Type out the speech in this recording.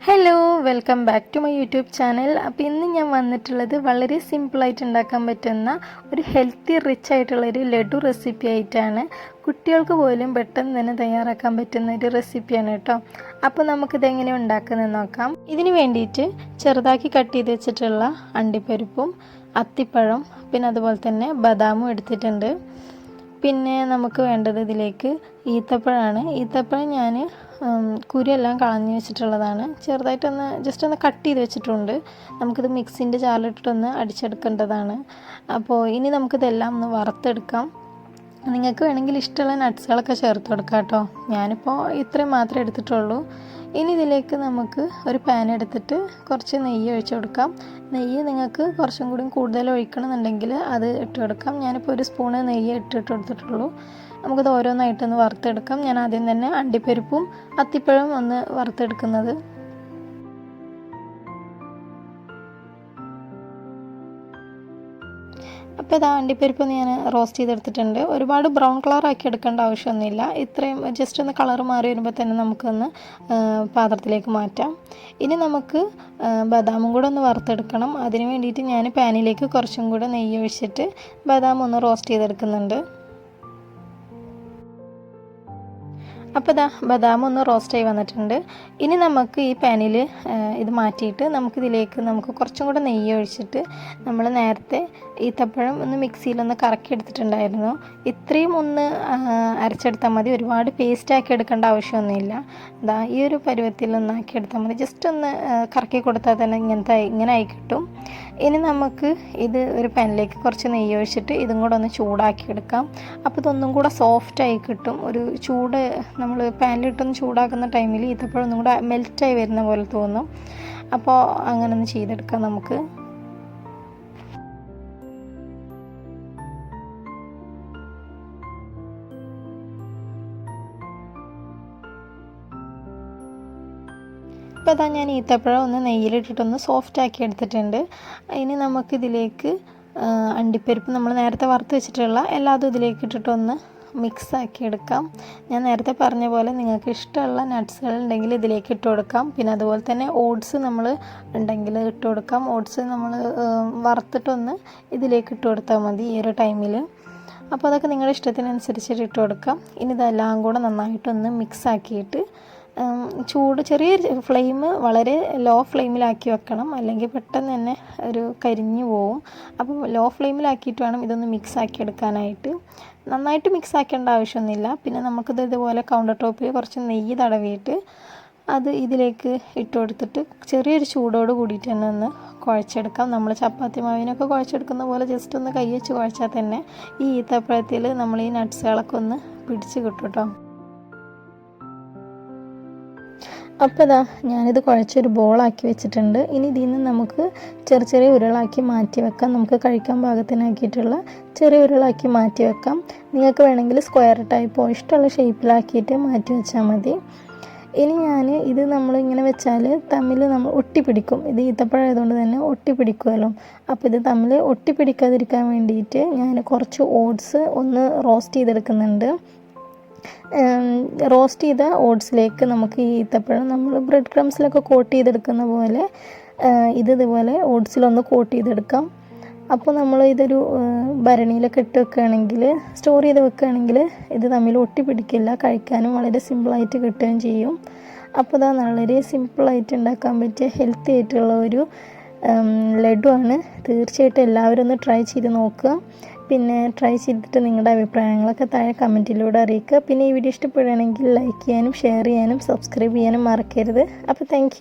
Hello welcome back to my YouTube channel അപ്പോൾ ഇന്ന് ഞാൻ വന്നിട്ടുള്ളത് വളരെ സിമ്പിളായിട്ട് ഉണ്ടാക്കാൻ പറ്റുന്ന ഒരു ഹെൽത്തി റിച്ച് ആയിട്ടുള്ള ഒരു ലഡു റെസിപ്പി ആയിട്ടാണ്. കുട്ടികൾക്ക് പോലും പെട്ടെന്ന് തന്നെ തയ്യാറാക്കാൻ പറ്റുന്ന ഒരു റെസിപ്പിയാണ് കേട്ടോ. അപ്പോൾ നമുക്കിത് എങ്ങനെ ഉണ്ടാക്കുന്നത് നോക്കാം. ഇതിന് വേണ്ടിയിട്ട് ചെറുതാക്കി കട്ട് ചെയ്ത് വെച്ചിട്ടുള്ള അണ്ടിപ്പരിപ്പും അത്തിപ്പഴം പിന്നെ അതുപോലെ തന്നെ ബദാമും എടുത്തിട്ടുണ്ട്. പിന്നെ നമുക്ക് വേണ്ടത് ഇതിലേക്ക് ഈത്തപ്പഴമാണ് ഈത്തപ്പഴം ഞാൻ കുരുയെല്ലാം കളഞ്ഞ് വെച്ചിട്ടുള്ളതാണ്. ചെറുതായിട്ടൊന്ന് ജസ്റ്റ് ഒന്ന് കട്ട് ചെയ്ത് വെച്ചിട്ടുണ്ട്. നമുക്കിത് മിക്സിന്റെ ചാലിട്ടിട്ടൊന്ന് അടിച്ചെടുക്കേണ്ടതാണ്. അപ്പോൾ ഇനി നമുക്കിതെല്ലാം ഒന്ന് വറുത്തെടുക്കാം. നിങ്ങൾക്ക് വേണമെങ്കിൽ ഇഷ്ടമുള്ള നട്ട്സുകളൊക്കെ ചേർത്ത് കൊടുക്കാം കേട്ടോ. ഞാനിപ്പോൾ ഇത്രയും മാത്രമേ എടുത്തിട്ടുള്ളൂ. ഇനി ഇതിലേക്ക് നമുക്ക് ഒരു പാൻ എടുത്തിട്ട് കുറച്ച് നെയ്യ് ഒഴിച്ചു കൊടുക്കാം. നെയ്യ് നിങ്ങൾക്ക് കുറച്ചും കൂടി കൂടുതൽ ഒഴിക്കണമെന്നുണ്ടെങ്കിൽ അത് ഇട്ട് കൊടുക്കാം. ഞാനിപ്പോൾ ഒരു സ്പൂണ് നെയ്യ് ഇട്ടിട്ട് കൊടുത്തിട്ടുള്ളൂ. നമുക്കത് ഓരോന്നായിട്ടൊന്ന് വറുത്തെടുക്കാം. ഞാൻ ആദ്യം തന്നെ അണ്ടിപ്പരിപ്പും അത്തിപ്പഴം ഒന്ന് വറുത്തെടുക്കുന്നത്. അപ്പോൾ ഇതാ അണ്ടിപ്പരിപ്പ് ഞാൻ റോസ്റ്റ് ചെയ്തെടുത്തിട്ടുണ്ട്. ഒരുപാട് ബ്രൗൺ കളർ ആക്കി എടുക്കേണ്ട ആവശ്യമൊന്നുമില്ല. ഇത്രയും ജസ്റ്റ് ഒന്ന് കളർ മാറി വരുമ്പോൾ തന്നെ നമുക്കൊന്ന് പാത്രത്തിലേക്ക് മാറ്റാം. ഇനി നമുക്ക് ബദാമും കൂടെ ഒന്ന് വറുത്തെടുക്കണം. അതിന് വേണ്ടിയിട്ട് ഞാൻ പാനിലേക്ക് കുറച്ചും കൂടെ നെയ്യ് ഒഴിച്ചിട്ട് ബദാം ഒന്ന് റോസ്റ്റ് ചെയ്തെടുക്കുന്നുണ്ട്. അപ്പോൾ ഇതാ ബദാം ഒന്ന് റോസ്റ്റായി വന്നിട്ടുണ്ട്. ഇനി നമുക്ക് ഈ പാനിൽ ഇത് മാറ്റിയിട്ട് നമുക്കിതിലേക്ക് നമുക്ക് കുറച്ചും കൂടെ നെയ്യ് ഒഴിച്ചിട്ട് നമ്മൾ നേരത്തെ ഈത്തപ്പഴം ഒന്ന് മിക്സിയിലൊന്ന് കറക്കി എടുത്തിട്ടുണ്ടായിരുന്നു ഇത്രയും ഒന്ന് അരച്ചെടുത്താൽ മതി. ഒരുപാട് പേസ്റ്റ് ആക്കി എടുക്കേണ്ട ആവശ്യമൊന്നുമില്ല. ഇതാ ഈ ഒരു പരുവത്തിൽ ഒന്ന് ആക്കി എടുത്താൽ മതി. ജസ്റ്റ് ഒന്ന് കറക്കി കൊടുത്താൽ തന്നെ ഇങ്ങനത്തെ ഇങ്ങനെ ആയി കിട്ടും. ഇനി നമുക്ക് ഇത് ഒരു പാനിലേക്ക് കുറച്ച് നെയ്യ് ഒഴിച്ചിട്ട് ഇതും കൂടെ ഒന്ന് ചൂടാക്കി എടുക്കാം. അപ്പോൾ ഇതൊന്നും കൂടെ സോഫ്റ്റായി കിട്ടും. ഒരു ചൂട് നമ്മൾ പാനിലിട്ടൊന്ന് ചൂടാക്കുന്ന ടൈമിൽ ഈത്തപ്പഴം ഒന്നും കൂടെ മെൽറ്റായി വരുന്ന പോലെ തോന്നും. അപ്പോൾ അങ്ങനെ ഒന്ന് ചെയ്തെടുക്കാം നമുക്ക്. ഇപ്പോൾ അതാ ഞാൻ ഈത്തപ്പഴം ഒന്ന് നെയ്യിലിട്ടിട്ടൊന്ന് സോഫ്റ്റ് ആക്കി എടുത്തിട്ടുണ്ട്. ഇനി നമുക്കിതിലേക്ക് അണ്ടിപ്പരിപ്പ് നമ്മൾ നേരത്തെ വറുത്ത് വെച്ചിട്ടുള്ള എല്ലാതും ഇതിലേക്ക് ഇട്ടിട്ടൊന്ന് മിക്സ് ആക്കി എടുക്കാം. ഞാൻ നേരത്തെ പറഞ്ഞ പോലെ നിങ്ങൾക്ക് ഇഷ്ടമുള്ള നട്ട്സുകൾ ഉണ്ടെങ്കിൽ ഇതിലേക്ക് ഇട്ട് കൊടുക്കാം. പിന്നെ അതുപോലെ തന്നെ ഓട്സ് നമ്മൾ ഉണ്ടെങ്കിൽ ഇട്ട് കൊടുക്കാം. ഓട്സ് നമ്മൾ വറുത്തിട്ടൊന്ന് ഇതിലേക്ക് ഇട്ട് കൊടുത്താൽ മതി ഈ ഒരു ടൈമിൽ അപ്പോൾ അതൊക്കെ നിങ്ങളുടെ ഇഷ്ടത്തിനനുസരിച്ചിട്ട് ഇട്ട് കൊടുക്കാം. ഇനി ഇതെല്ലാം കൂടെ നന്നായിട്ടൊന്ന് മിക്സ് ആക്കിയിട്ട് ചൂട് ചെറിയ ഫ്ലെയിം വളരെ ലോ ഫ്ലെയിമിലാക്കി വെക്കണം. അല്ലെങ്കിൽ പെട്ടെന്ന് തന്നെ ഒരു കരിഞ്ഞു പോവും. അപ്പോൾ ലോ ഫ്ലെയിമിലാക്കിയിട്ട് വേണം ഇതൊന്ന് മിക്സ് ആക്കി എടുക്കാനായിട്ട്. നന്നായിട്ട് മിക്സ് ആക്കേണ്ട ആവശ്യമൊന്നുമില്ല. പിന്നെ നമുക്കിത് ഇതുപോലെ കൗണ്ടർ ടോപ്പിൽ കുറച്ച് നെയ്യ് തടവിയിട്ട് അത് ഇതിലേക്ക് ഇട്ട് കൊടുത്തിട്ട് ചെറിയൊരു ചൂടോട് കൂടിയിട്ട് തന്നെ ഒന്ന് കുഴച്ചെടുക്കാം. നമ്മൾ ചപ്പാത്തി മാവിനൊക്കെ കുഴച്ചെടുക്കുന്ന പോലെ ജസ്റ്റ് ഒന്ന് കൈ വെച്ച് കുഴച്ചാൽ തന്നെ ഈ ഈത്തപ്പഴത്തിൽ നമ്മൾ ഈ നട്ട്സുകളൊക്കെ ഒന്ന് പിടിച്ച് കിട്ടും കേട്ടോ അപ്പോൾ ഇതാ ഞാനിത് കുഴച്ചൊരു ബോളാക്കി വെച്ചിട്ടുണ്ട്. ഇനി ഇതിൽ നിന്ന് നമുക്ക് ചെറിയ ചെറിയ ഉരുളാക്കി മാറ്റി വെക്കാം. നമുക്ക് കഴിക്കാൻ പാകത്തിനാക്കിയിട്ടുള്ള ചെറിയ ഉരുളാക്കി മാറ്റി വെക്കാം. നിങ്ങൾക്ക് വേണമെങ്കിൽ സ്ക്വയർ ടൈപ്പോ ഇഷ്ടമുള്ള ഷേപ്പിലാക്കിയിട്ട് മാറ്റി വെച്ചാൽ മതി. ഇനി ഞാൻ ഇത് നമ്മൾ ഇങ്ങനെ വെച്ചാൽ തമ്മിൽ നമ്മൾ ഒട്ടിപ്പിടിക്കും. ഇത് ഈത്തപ്പഴമായതുകൊണ്ട് തന്നെ ഒട്ടിപ്പിടിക്കുമല്ലോ. അപ്പോൾ ഇത് തമ്മിൽ ഒട്ടിപ്പിടിക്കാതിരിക്കാൻ വേണ്ടിയിട്ട് ഞാൻ കുറച്ച് ഓട്സ് ഒന്ന് റോസ്റ്റ് ചെയ്തെടുക്കുന്നുണ്ട്. റോസ്റ്റ് ചെയ്ത ഓട്സിലേക്ക് നമുക്ക് ഈ ഈത്തപ്പഴം നമ്മൾ ബ്രെഡ് ക്രംസിലൊക്കെ കോട്ട് ചെയ്തെടുക്കുന്ന പോലെ ഇത് ഇതുപോലെ ഓട്സിലൊന്ന് കോട്ട് ചെയ്തെടുക്കാം. അപ്പോൾ നമ്മൾ ഇതൊരു ഭരണിയിലൊക്കെ ഇട്ട് വെക്കുകയാണെങ്കിൽ സ്റ്റോർ ചെയ്ത് വെക്കുകയാണെങ്കിൽ ഇത് തമ്മിൽ ഒട്ടി പിടിക്കില്ല കഴിക്കാനും വളരെ സിമ്പിളായിട്ട് കിട്ടുകയും ചെയ്യും. അപ്പോൾ ഇതാ വളരെ സിമ്പിളായിട്ട് ഉണ്ടാക്കാൻ പറ്റിയ ഹെൽത്തി ആയിട്ടുള്ള ഒരു ലഡു ആണ്. തീർച്ചയായിട്ടും എല്ലാവരും ഒന്ന് ട്രൈ ചെയ്ത് നോക്കുക. പിന്നെ ട്രൈ ചെയ്തിട്ട് നിങ്ങളുടെ അഭിപ്രായങ്ങളൊക്കെ താഴെ കമന്റിലൂടെ അറിയിക്കുക. പിന്നെ ഈ വീഡിയോ ഇഷ്ടപ്പെടുകയാണെങ്കിൽ ലൈക്ക് ചെയ്യാനും ഷെയർ ചെയ്യാനും സബ്സ്ക്രൈബ് ചെയ്യാനും മറക്കരുത്. അപ്പോൾ താങ്ക്